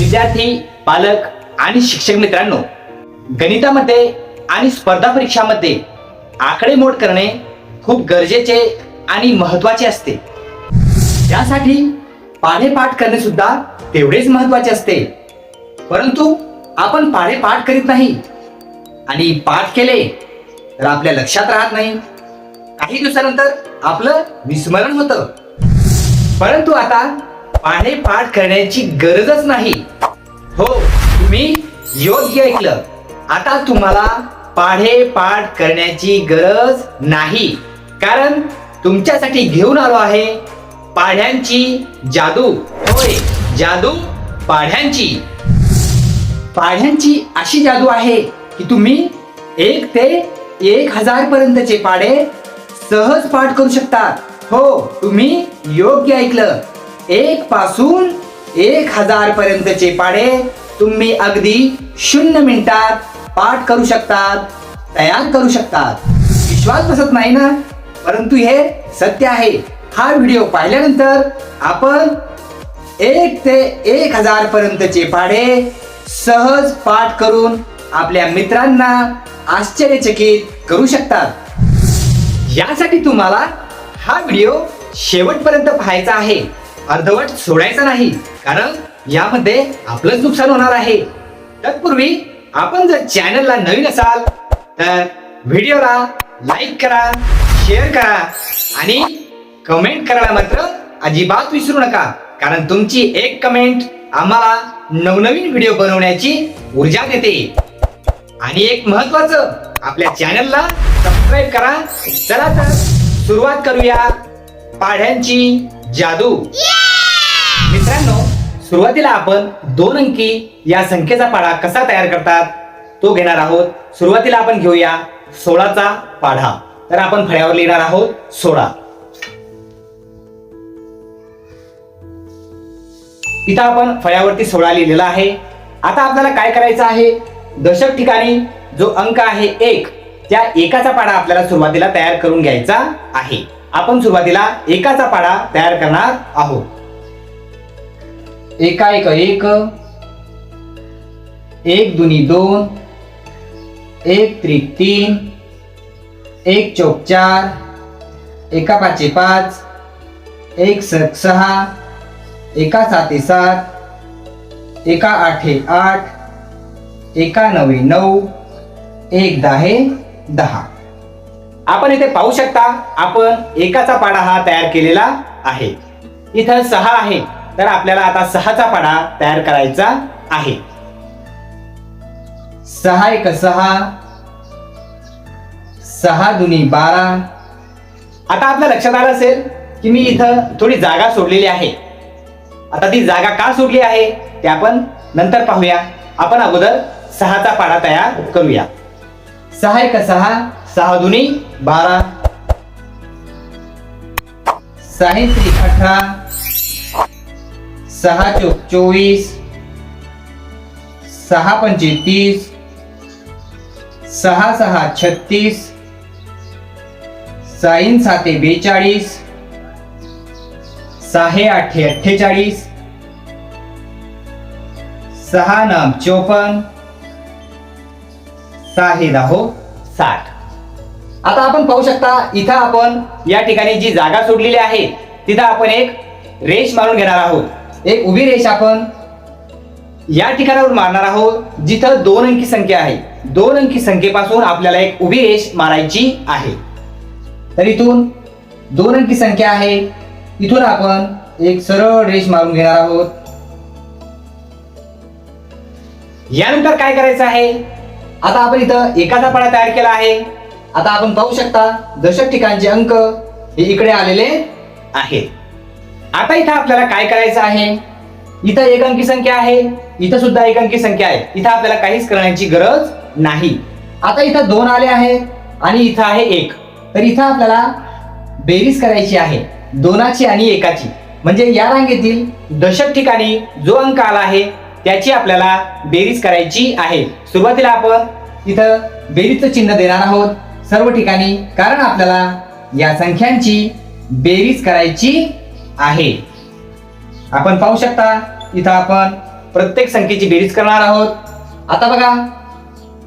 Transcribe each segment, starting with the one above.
विद्यार्थी पालक आणि शिक्षक मित्रांनो गणितामध्ये आणि स्पर्धा परीक्षामध्ये आकडेमोड करणे खूप गरजेचे आणि महत्त्वाचे असते. त्यासाठी पाढेपाठ करणे सुद्धा तेवढेच महत्त्वाचे असते. परंतु आपण पाढेपाठ करीत नाही आणि पाठ केले तर आपल्या लक्षात राहत नाही. काही दिवसानंतर आपलं विस्मरण होतं. परंतु आता पाढेपाठ करण्याची गरजच नाही. हो तुम्ही योग्य ऐकलं. आता तुम्हाला पाढेपाठ करण्याची गरज नाही. कारण तुमच्यासाठी घेऊन आलो आहे पाढ्यांची जादू. होय जादू पाढ्यांची. पाढ्यांची अशी जादू आहे की तुम्ही एक ते एक हजार पर्यंतचे पाढे सहज पाठ करू शकता. हो तुम्ही योग्य ऐकलं. एक पासून एक हजार पर्यंतचे पाढे तुम्ही अगदी शून्य मिनिटात पाठ करू शकतात तयार करू शकतात. विश्वास बसत नाही ना? परंतु हे सत्य आहे. हा व्हिडिओ पाहिल्यानंतर आपण एक ते एक हजार पर्यंतचे पाढे सहज पाठ करून आपल्या मित्रांना आश्चर्यचकित करू शकतात. यासाठी तुम्हाला हा व्हिडिओ शेवटपर्यंत पाहायचा आहे. अर्धवट सोडायचा नाही कारण यामध्ये आपलंच नुकसान होणार आहे. तत्पूर्वी आपण जर चॅनलला नवीन असाल तर व्हिडिओला लाईक करा शेअर करा आणि कमेंट करायला मात्र अजिबात विसरू नका कारण तुमची एक कमेंट आम्हाला नवनवीन व्हिडिओ बनवण्याची ऊर्जा देते. आणि एक महत्वाचं आपल्या चॅनलला सबस्क्राईब करा. चला तर सुरुवात करूया पाढ्यांची जादू. Yeah! सुरुवातीला आपण दोन अंकी या संख्येचा पाढा कसा तयार करतात तो घेणार आहोत. सुरुवातीला आपण घेऊया सोळाचा पाढा. तर आपण फळ्यावर लिहिणार आहोत सोळा. इथं आपण फळ्यावरती सोळा लिहिलेला आहे. आता आपल्याला काय करायचं आहे? दशक ठिकाणी जो अंक आहे एक त्या एकाचा पाढा आपल्याला सुरुवातीला तयार करून घ्यायचा आहे. आपण सुरुवातीला एकाचा पाढा तयार करणार आहोत. एका एक एक एक दुनी दोन एक त्रिक तीन एक चौक चार एका पाचे पाच एक सक सहा एका साते सात एका आठे आठ एका नवे नऊ एक दहा दहा. आपण इथे पाहू शकता आपण एकाचा पाडा हा तयार केलेला आहे. इथं सहा आहे. तर आपल्याला आता सहाचा पाढा तयार करायचा आहे. सहा एक सहा सहा दुनी बारा. आता आपल्या लक्षात आलं असेल की मी इथं थोडी जागा सोडलेली आहे. आता ती जागा का सोडली आहे? ते आपण नंतर पाहूया. आपण अगोदर सहाचा पाडा तयार करूया. सहा एक सहा सहा दुनी बारा. सहा अठरा. सहा चौक चोवीस सहा पंचे तीस सहा सहा छत्तीस साईन साते बेचाळीस सहा आठे अठ्ठेचाळीस सहा नाम चोपन्न सहा दाहो साठ. आता आपण पाहू शकता इथं आपण या ठिकाणी जी जागा सोडलेली आहे तिथं आपण एक रेष मारून घेणार आहोत. एक उभी रेष आपण या ठिकाणावर मारणार आहोत जिथं दोन अंकी संख्या आहे. दोन अंकी संख्येपासून आपल्याला एक उभी रेष मारायची आहे. तर इथून दोन अंकी संख्या आहे. इथून आपण एक सरळ रेष मारून घेणार आहोत. यानंतर काय करायचं आहे? आता आपण इथं एकाचा पाडा तयार केला आहे. आता आपण पाहू शकता दशक ठिकाणचे अंक हे इकडे आलेले आहेत. आता इथं आपल्याला काय करायचं आहे? इथं एक अंकी संख्या आहे इथं सुद्धा एक अंकी संख्या आहे. इथं आपल्याला काहीच करण्याची गरज नाही. आता इथं दोन आले आहे आणि इथं आहे एक. तर इथं आपल्याला बेरीज करायची आहे दोनाची आणि एकाची. म्हणजे या रांगेतील दशक ठिकाणी जो अंक आला आहे त्याची आपल्याला बेरीज करायची आहे. सुरुवातीला आपण इथं बेरीजचं चिन्ह देणार आहोत. सर्व ठिकाणी कारण आपल्याला या संख्यांची बेरीज करायची आहे. आपण पाहू शकता इथं आपण प्रत्येक संख्येची बेरीज करणार आहोत. आता बघा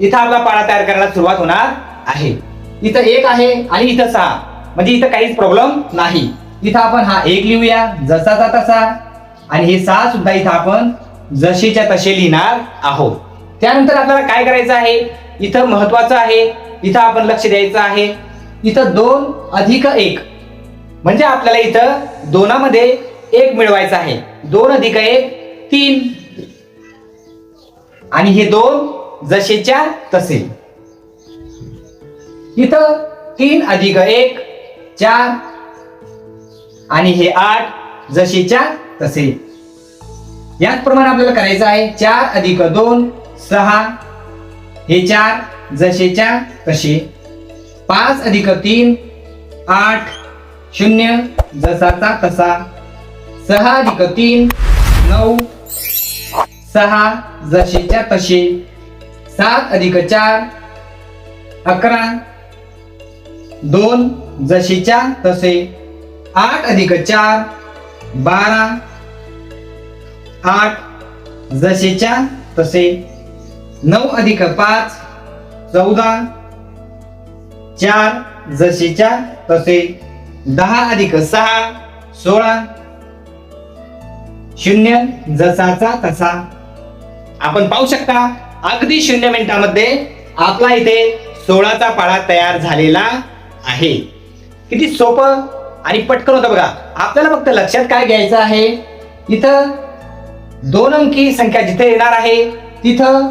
इथं आपला पाडा तयार करायला सुरुवात होणार आहे. इथं एक आहे आणि इथं सहा. म्हणजे इथं काहीच प्रॉब्लेम नाही. इथं आपण हा एक लिहूया जसाचा तसा. आणि हे सहा सुद्धा इथं आपण जशीच्या तसे लिहिणार आहोत. त्यानंतर आपल्याला काय करायचं आहे? इथं महत्वाचं आहे. इथं आपण लक्ष द्यायचं आहे. इथं दोन अधिक एक. म्हणजे आपल्याला इथं दोनामध्ये एक मिळवायचं आहे. दोन अधिक एक तीन. आणि हे दोन जसेच्या तसे. इथं तीन अधिक एक चार. आणि हे आठ जसेच्या तसे. याचप्रमाणे आपल्याला करायचं आहे चार अधिक दोन सहा. हे चार जसेच्या तसे. पाच अधिक तीन आठ. शून्य जसाचा तसा. सहा अधिक तीन नऊ. सहा जसेच्या तसे सात अधिक चार अकरा. दोन जसेच्या तसे. आठ अधिक चार बारा. आठ जसेच्या तसे. नऊ अधिक पाच चौदा. चार जशीच्या तसे. दहा अधिक सहा सोळा शून्य जसाचा तसा. आपण पाहू शकता अगदी शून्य मिनिटामध्ये आपला इथे सोळाचा पाळा तयार झालेला आहे. किती सोपं आणि पटकन होतं बघा. आपल्याला फक्त लक्षात काय घ्यायचं आहे? इथं दोन अंकी संख्या जिथे येणार आहे तिथं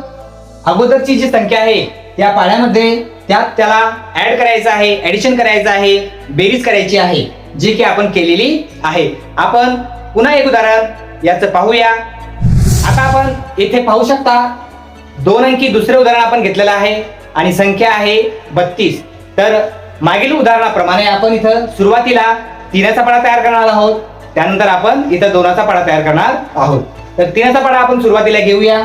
अगोदरची जी संख्या आहे त्या पाळ्यामध्ये त्यात त्याला ऍड करायचं आहे ऍडिशन करायचं आहे बेरीज करायची आहे जी की आपण केलेली आहे. आपण पुन्हा एक उदाहरण याचं पाहूया. आता आपण इथे पाहू शकता दोन अंकी दुसरे उदाहरण आपण घेतलेलं आहे आणि संख्या आहे बत्तीस. तर मागील उदाहरणाप्रमाणे आपण इथं सुरुवातीला तिनाचा पाडा तयार करणार आहोत. त्यानंतर आपण इथं दोनाचा पाडा तयार करणार आहोत. तर तिनाचा पाडा आपण सुरुवातीला घेऊया.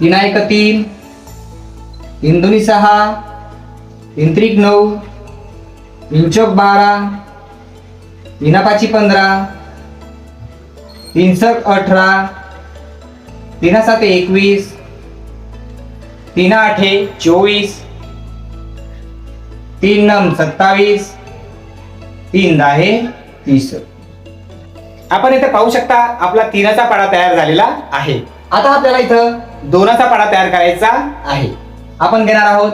तीन एक तीन. तीन सहा इंत्रिक नऊ इंचोक बारा इनापाची पंधरा तिनसक अठरा तिना सात एकवीस तिना आठे चोवीस तीन नम सत्तावीस तीन दहा तीस. आपण इथे पाहू शकता आपला तिनाचा पाडा तयार झालेला आहे. आता आपल्याला इथं दोनाचा पाडा तयार करायचा आहे. आपण घेणार आहोत.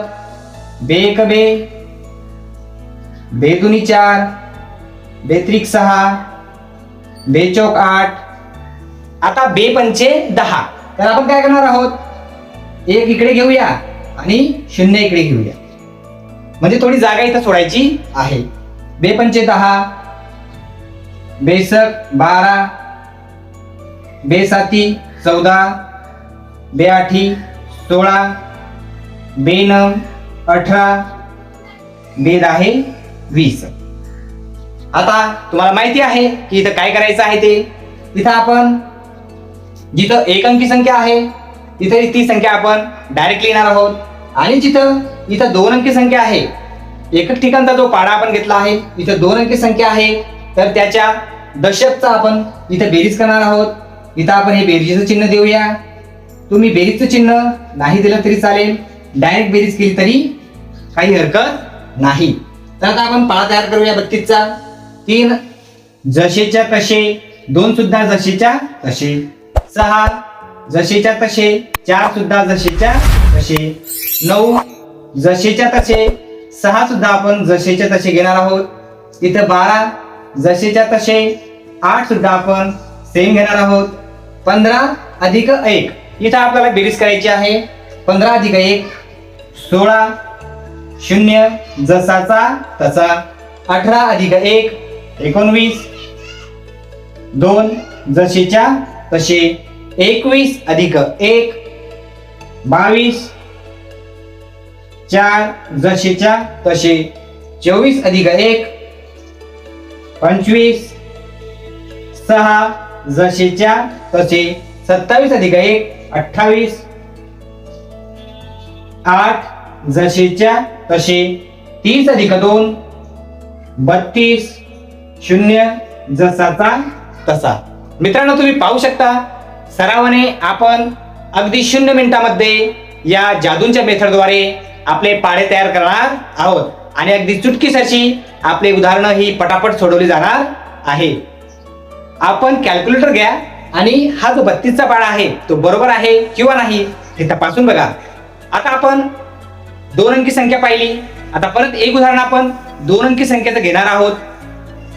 बे एक बे. बे दुनी चार. बेत्रिक सहा. बे चौक आठ. आता बे पंचे दहा. तर आपण काय करणार आहोत? एक इकडे घेऊया आणि शून्य इकडे घेऊया. म्हणजे थोडी जागा इथं सोडायची आहे. बे पंचे दहा. बेसक बारा. बेसाती चौदा. बे आठी सोळा. बे अठरा बेद आहे वीस. आता तुम्हाला माहिती आहे की इथं काय करायचं आहे ते? इथं आपण जिथं एक अंकी संख्या आहे तिथे ती संख्या आपण डायरेक्ट लिहिणार आहोत. आणि जिथं इथं दोन अंकी संख्या आहे एकच ठिकाणचा जो पाडा आपण घेतला आहे इथं दोन अंकी संख्या आहे तर त्याच्या दशकचा आपण इथं बेरीज करणार आहोत. इथं आपण हे बेरीजचं चिन्ह देऊया. तुम्ही बेरीजचं चिन्ह नाही दिलं तरी चालेल. डायरेक्ट बेरीज केली तरी काही हरकत नाही. तर आता आपण पाळा तयार करूया बत्तीसचा. तीन जसेच्या तसे दोन सुद्धा जसेच्या तसे सहा जसेच्या तसे चार सुद्धा जसेच्या तसे नऊ जसेच्या तसे सहा सुद्धा आपण जसेच्या तसे घेणार आहोत. इथं बारा जसेच्या तसे आठ सुद्धा आपण सेम घेणार आहोत. पंधरा अधिक एक. इथं आपल्याला बेरीज करायची आहे. पंधरा अधिक एक. सोळा शून्य जसाचा तसा. अठरा अधिक एक एकोणवीस. दोन जसेच्या तसे एकवीस अधिक एक बावीस. चार जसेच्या तसे चोवीस अधिक एक पंचवीस. सहा जसेच्या तसे सत्तावीस अधिक एक अठ्ठावीस. आठ जसेच्या तसे तीस अधिक दोन बत्तीस शून्य जसाचा तसा. मित्रांनो तुम्ही पाहू शकता सरावाने आपण अगदी शून्य मिनिटामध्ये या जादूंच्या मेथडद्वारे आपले पाडे तयार करणार आहोत. आणि अगदी चुटकीसाठी आपले उदाहरणं ही पटापट सोडवली जाणार आहे. आपण कॅल्क्युलेटर घ्या आणि हा जो बत्तीसचा पाडा आहे तो बरोबर आहे किंवा नाही हे तपासून बघा. आता आपण दोन अंकी संख्या पाहिली. आता परत एक उदाहरण आपण. दोन अंकी संख्येचं घेणार आहोत.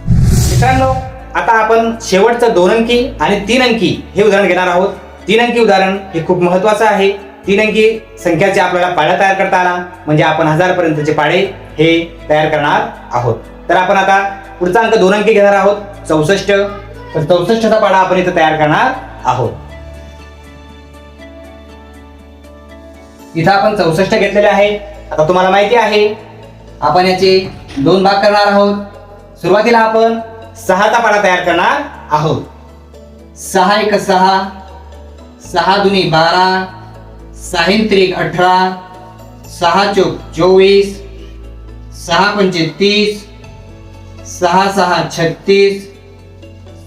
मित्रांनो आता आपण शेवटचं दोन अंकी आणि तीन अंकी हे उदाहरण घेणार आहोत. तीन अंकी उदाहरण हे खूप महत्वाचं आहे. तीन अंकी संख्याचे आपल्याला पाड्या तयार करता आला म्हणजे आपण हजार पर्यंतचे हे तयार करणार आहोत. तर आपण आता पुढचा अंक दोन अंकी घेणार आहोत. चौसष्ट. तर चौसष्टचा पाडा आपण इथं तयार करणार आहोत. इथं आपण चौसष्ट घेतलेले आहे. आता तुम्हाला माहिती आहे आपण याचे दोन भाग करणार आहोत. सुरुवातीला आपण सहाचा पाडा तयार करणार आहोत. सहा एक सहा सहा दुनी बारा सहा त्रिक अठरा सहा चौक चोवीस सहा पंचे तीस सहा सहा छत्तीस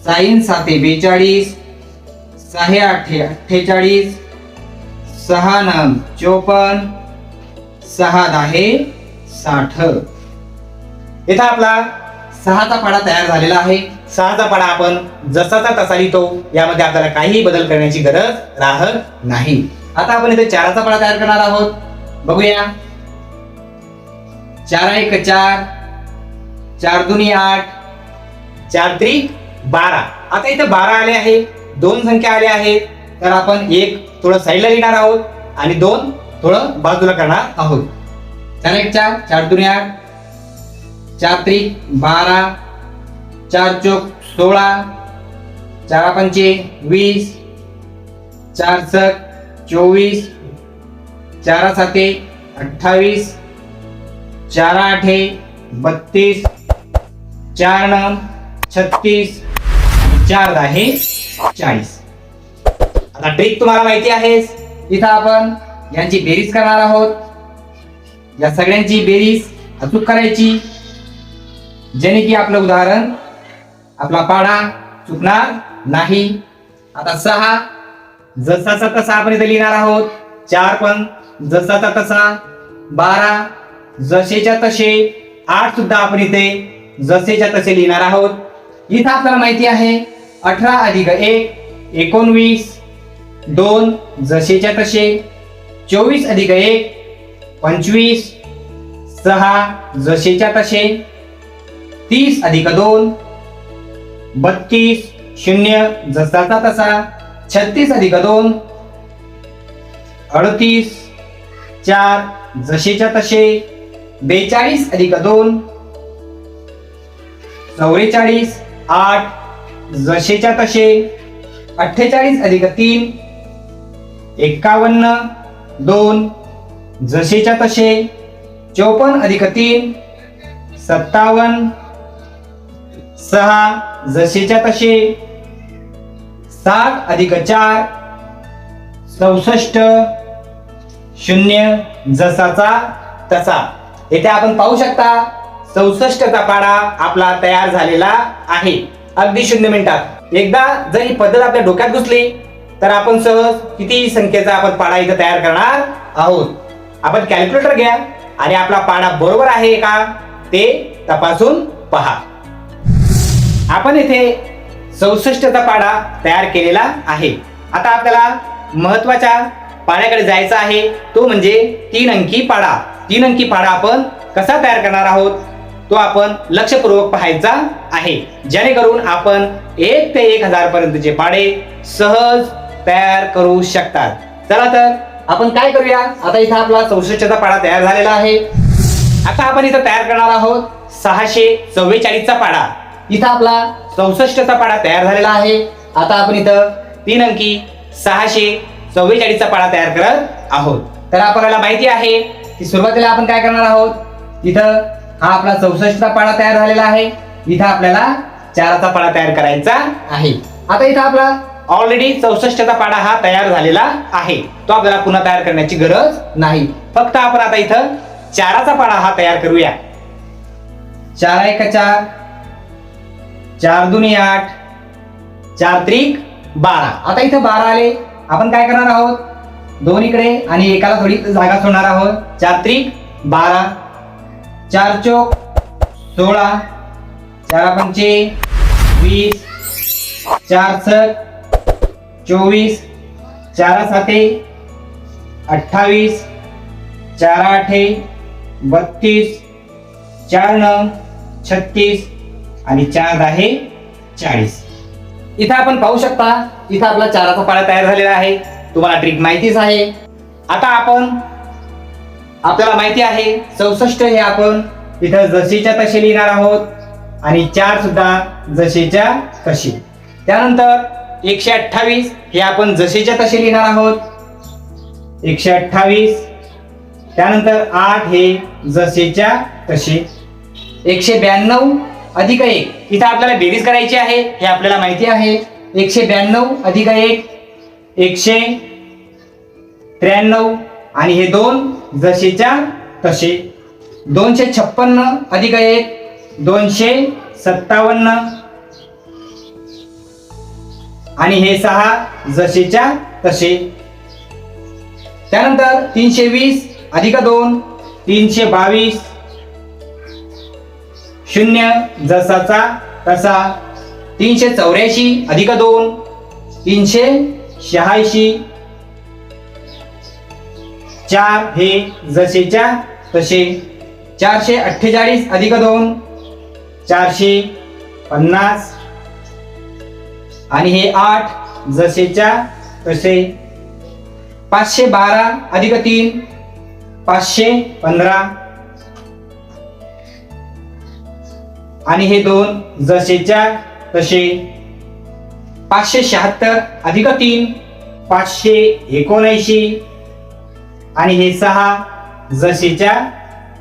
साईन साते बेचाळीस सहा आठे अठ्ठेचाळीस सहा नम चोपन्न सहा दहे साठ. इथं आपला सहाचा पाडा तयार झालेला आहे. सहाचा पाडा आपण जसाचा तसा लिहितो यामध्ये आपल्याला काहीही बदल करण्याची गरज राहत नाही. आता आपण इथे चाराचा पाडा तयार करणार आहोत. बघूया. चार एक चार चार दुनी आठ चार त्रिक बारा. आता इथे बारा आले आहे दोन संख्या आल्या आहेत. तर आपण एक थोडं साईडला लिहिणार आहोत आणि दोन थोडं बाजूला करणार आहोत. चार एक चार चार दुनी आठ चार त्रिक बारा चार चौक सोळा चार पंचे वीस चार सक चोवीस चार साते अठ्ठावीस चार आठे बत्तीस चार नऊ छत्तीस चार दहे चाळीस. आता ट्रिक तुम्हाला माहिती आहे इथं आपण यांची बेरीज करणार आहोत. या सगळ्यांची बेरीज अचूक करायची. जेणे की आपलं उदाहरण आपला पाडा चुकणार नाही. आता सहा जसाचा तसा आपण इथे लिहिणार आहोत. चार पण जसाचा तसा. बारा जसेच्या तसे. आठ सुद्धा आपण इथे जसेच्या तसे लिहिणार आहोत. इथं आपल्याला माहिती आहे अठरा अधिक एक एकोणवीस. दोन जसेच्या तसे. चोवीस अधिक एक पंचवीस. सहा जसेच्या तसे. तीस अधिक दोन बत्तीस. शून्य जसाचा तसा. छत्तीस अधिक दोन अडतीस. चार जसेच्या तसे. बेचाळीस अधिक दोन चौवेचाळीस. आठ जसेच्या तसे. अठ्ठेचाळीस अधिक तीन एक्कावन्न दोन जसेच्या तसे चौपन्न अधिक तीन सत्तावन्न सहा जसेच्या तसे साठ अधिक चार चौसष्ट शून्य जसाचा तसा. येथे आपण पाहू शकता चौसष्टचा पाडा आपला तयार झालेला आहे. अगदी शून्य मिनिटात. एकदा जर ही पद्धत आपल्या डोक्यात घुसली तर आपण सहज किती संख्येचा आपण पाडा इथं तयार करणार आहोत? आपण कॅल्क्युलेटर घ्या. आणि आपला पाडा बरोबर आहे का ते तपासून पहा. आपण इथे चौसष्टचा पाडा तयार केलेला आहे. आता आपल्याला महत्त्वाच्या पाड्याकडे जायचं आहे. तो म्हणजे तीन अंकी पाडा. तीन अंकी पाडा आपण कसा तयार करणार आहोत? तो आपण लक्षपूर्वक पाहायचा आहे. जेणेकरून आपण एक ते एक हजार पर्यंतचे पाडे सहज तयार करू शकतात. चला तर आपण काय करूया? आता इथं आपला चौसष्टचा पाडा तयार झालेला आहे. आता आपण इथं तयार करणार आहोत सहाशे चव्वेचाळीसचा पाडा. इथं आपला चौसष्टचा पाडा तयार झालेला आहे. आता आपण इथं तीन अंकी सहाशे चव्वेचाळीसचा पाडा तयार करत आहोत. तर आपल्याला माहिती आहे की सुरुवातीला आपण काय करणार आहोत? इथं हा आपला चौसष्टचा पाडा तयार झालेला आहे. इथं आपल्याला चाराचा पाडा तयार करायचा आहे. आता इथं आपला ऑलरेडी चौसष्टचा पाडा हा तयार झालेला आहे. तो आपल्याला पुन्हा तयार करण्याची गरज नाही. फक्त आपण आता इथं चाराचा पाडा हा तयार करूया. चार एक चार चार दुनी आठ चार त्रिक बारा. आता इथं बारा आले. आपण काय करणार आहोत? दोन इकडे आणि एकाला थोडी जागा सोडणार आहोत. चार त्रिक बारा चार चोक सोळा चार पंचे वीस चार सक चोवीस चार साते अठ्ठावीस चार आठे बत्तीस चार नऊ छत्तीस आणि चार दहा चाळीस. इथं आपण पाहू शकता इथं आपला चाराचा पाळा तयार झालेला आहे. तुम्हाला ट्रिक माहितीच आहे. आता आपण आपल्याला माहिती आहे चौसष्ट हे आपण इथं जशीच्या तशी लिहिणार आहोत आणि चार सुद्धा जशीच्या तशी. त्यानंतर एकशे अठ्ठावीस हे आपण जसेच्या तसे लिहिणार आहोत. एकशे अठ्ठावीस. त्यानंतर आठ हे जसेच्या तसे. एकशे ब्याण्णव अधिक एक. इथं आपल्याला बेरीज करायची आहे हे आपल्याला माहिती आहे. एकशे ब्याण्णव अधिक एक एकशे त्र्याण्णव आणि हे दोन जसेच्या तसे. दोनशे छप्पन्न अधिक एक दोनशे सत्तावन्न आणि हे सहा जसेच्या तसे त्यानंतर तीनशे वीस अधिक दोन तीनशे बावीस. शून्य जसाचा तसा. तीनशे चौऱ्याऐंशी अधिक दोन तीनशे शहाऐंशी. चार हे जसेच्या तसे चारशे अठ्ठेचाळीस अधिक दोन चारशे पन्नास. आणि हे आठ जसेच्या तसे. पाचशे बारा अधिक तीन पाचशे पंधरा. आणि हे दोन जसेच्या तसे. पाचशे शहात्तर अधिक तीन पाचशे एकोणऐंशी. आणि हे सहा जसेच्या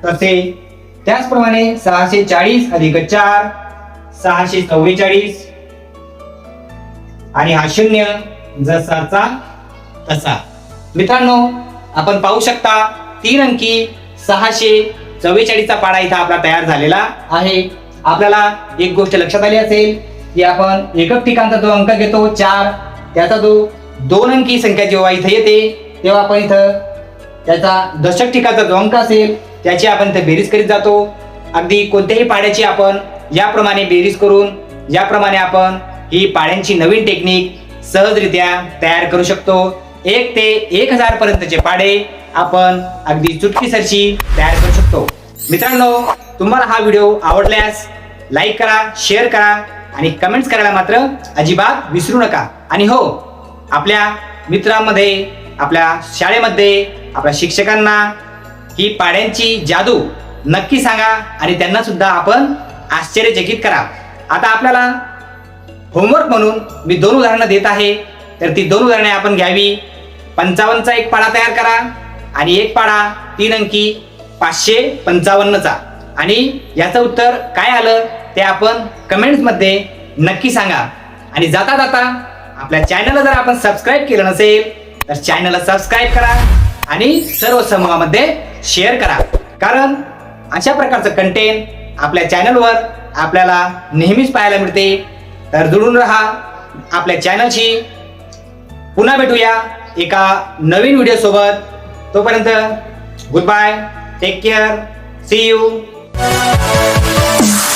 तसे. त्याचप्रमाणे सहाशे चाळीस अधिक चार सहाशे चव्वेचाळीस. आणि हा शून्य जसाचा तसा. मित्रांनो आपण पाहू शकता तीन अंकी सहाशे चव्वेचाळीसचा पाडा इथं आपला तयार झालेला आहे. आपल्याला एक गोष्ट लक्षात आली असेल की आपण एकक ठिकाणचा जो अंक घेतो चार त्याचा जो दोन अंकी संख्या जेव्हा इथं येते तेव्हा आपण इथं त्याचा दशक ठिकाणचा जो अंक असेल त्याची आपण इथं बेरीज करीत जातो. अगदी कोणत्याही पाड्याची आपण याप्रमाणे बेरीज करून याप्रमाणे आपण ही पाड्यांची नवीन टेक्निक सहजरित्या तयार करू शकतो. एक ते एक हजार पर्यंतचे पाडे आपण अगदी चुटकीसरशी तयार करू शकतो. मित्रांनो तुम्हाला हा व्हिडिओ आवडल्यास लाईक करा शेअर करा आणि कमेंट्स करायला मात्र अजिबात विसरू नका. आणि हो आपल्या मित्रांमध्ये आपल्या शाळेमध्ये आपल्या शिक्षकांना ही पाड्यांची जादू नक्की सांगा आणि त्यांना सुद्धा आपण आश्चर्यचकित करा. आता आपल्याला होमवर्क म्हणून मी दोन उदाहरणं देत आहे. तर ती दोन उदाहरणे आपण घ्यावी. पंचावन्नचा एक पाडा तयार करा आणि एक पाडा तीन अंकी पाचशे पंचावन्नचा. आणि याचं उत्तर काय आलं? ते आपण कमेंट्समध्ये नक्की सांगा. आणि जाता जाता आपल्या चॅनलला जर आपण सबस्क्राईब केलं नसेल तर चॅनलला सबस्क्राईब करा आणि सर्व समूहामध्ये शेअर करा. कारण अशा प्रकारचं कंटेंट आपल्या चॅनलवर आपल्याला नेहमीच पाहायला मिळते. तर जुळून राहा आपल्या चॅनलशी पुन्हा भेटूया एका नवीन व्हिडिओ सोबत. तोपर्यंत good bye take care see you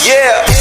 Yeah.